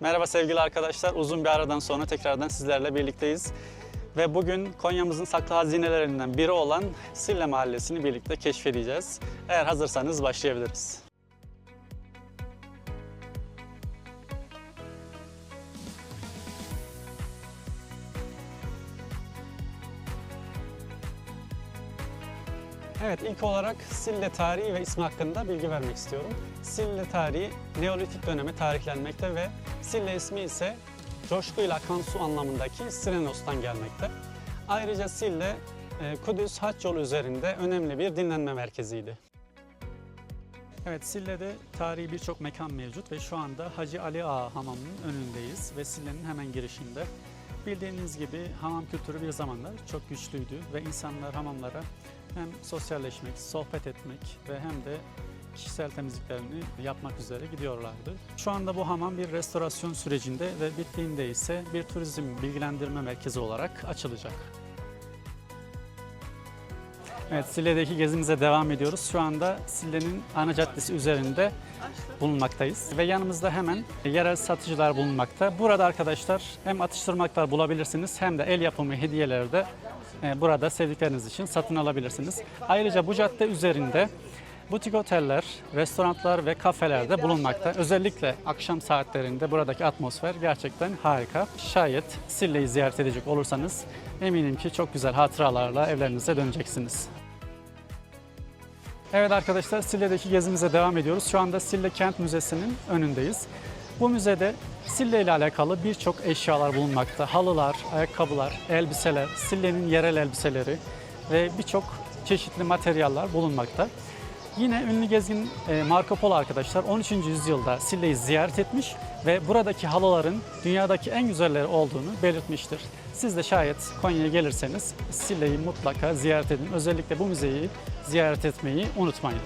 Merhaba sevgili arkadaşlar. Uzun bir aradan sonra tekrardan sizlerle birlikteyiz. Ve bugün Konya'mızın saklı hazinelerinden biri olan Sille Mahallesi'ni birlikte keşfedeceğiz. Eğer hazırsanız başlayabiliriz. Evet, ilk olarak Sille tarihi ve ismi hakkında bilgi vermek istiyorum. Sille tarihi Neolitik döneme tarihlenmekte ve Sille ismi ise coşkuyla akan su anlamındaki Sirenos'tan gelmekte. Ayrıca Sille, e, Kudüs Haç yolu üzerinde önemli bir dinlenme merkeziydi. Evet, Sille'de tarihi birçok mekan mevcut ve şu anda Hacı Ali Ağa Hamamı'nın önündeyiz ve Sille'nin hemen girişinde. Bildiğiniz gibi hamam kültürü bir zamanlar çok güçlüydü ve insanlar hamamlara hem sosyalleşmek, sohbet etmek ve hem de kişisel temizliklerini yapmak üzere gidiyorlardı. Şu anda bu hamam bir restorasyon sürecinde ve bittiğinde ise bir turizm bilgilendirme merkezi olarak açılacak. Evet, Sille'deki gezimize devam ediyoruz. Şu anda Sille'nin ana caddesi üzerinde bulunmaktayız. Ve yanımızda hemen yerel satıcılar bulunmakta. Burada arkadaşlar hem atıştırmalıklar bulabilirsiniz hem de el yapımı hediyeleri de e, burada sevdikleriniz için satın alabilirsiniz. Ayrıca bu cadde üzerinde butik oteller, restoranlar ve kafeler de bulunmakta. Özellikle akşam saatlerinde buradaki atmosfer gerçekten harika. Şayet Sille'yi ziyaret edecek olursanız eminim ki çok güzel hatıralarla evlerinize döneceksiniz. Evet arkadaşlar Sille'deki gezimize devam ediyoruz. Şu anda Sille Kent Müzesi'nin önündeyiz. Bu müzede Sille ile alakalı birçok eşyalar bulunmakta. Halılar, ayakkabılar, elbiseler, Sille'nin yerel elbiseleri ve birçok çeşitli materyaller bulunmakta. Yine ünlü gezgin e, Marco Polo arkadaşlar 13. yüzyılda Sille'yi ziyaret etmiş ve buradaki halıların dünyadaki en güzelleri olduğunu belirtmiştir. Siz de şayet Konya'ya gelirseniz Sille'yi mutlaka ziyaret edin. Özellikle bu müzeyi ziyaret etmeyi unutmayın.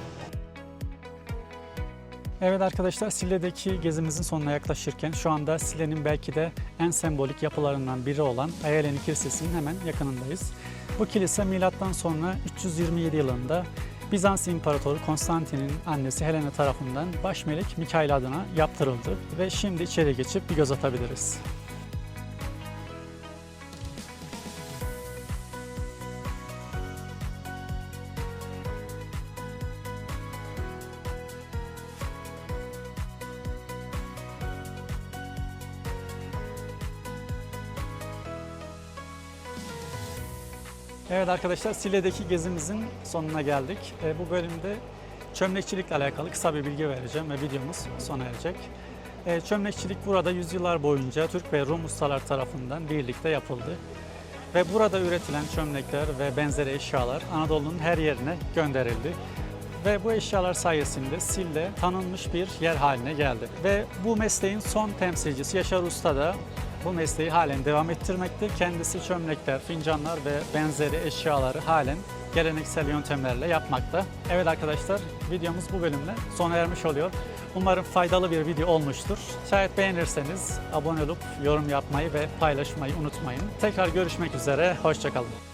Evet arkadaşlar Sille'deki gezimizin sonuna yaklaşırken şu anda Sille'nin belki de en sembolik yapılarından biri olan Ayaleni Kilisesi'nin hemen yakınındayız. Bu kilise milattan sonra 327 yılında Bizans İmparatoru Konstantin'in annesi Helena tarafından başmelek Mikail adına yaptırıldı ve şimdi içeri geçip bir göz atabiliriz. Evet arkadaşlar Sile'deki gezimizin sonuna geldik. E, bu bölümde çömlekçilikle alakalı kısa bir bilgi vereceğim ve videomuz sona erecek. E, çömlekçilik burada yüzyıllar boyunca Türk ve Rum ustalar tarafından birlikte yapıldı. Ve burada üretilen çömlekler ve benzeri eşyalar Anadolu'nun her yerine gönderildi. Ve bu eşyalar sayesinde Sille tanınmış bir yer haline geldi. Ve bu mesleğin son temsilcisi Yaşar Usta da bu mesleği halen devam ettirmekte. Kendisi çömlekler, fincanlar ve benzeri eşyaları halen geleneksel yöntemlerle yapmakta. Evet arkadaşlar videomuz bu bölümle sona ermiş oluyor. Umarım faydalı bir video olmuştur. Şayet beğenirseniz abone olup yorum yapmayı ve paylaşmayı unutmayın. Tekrar görüşmek üzere, hoşçakalın.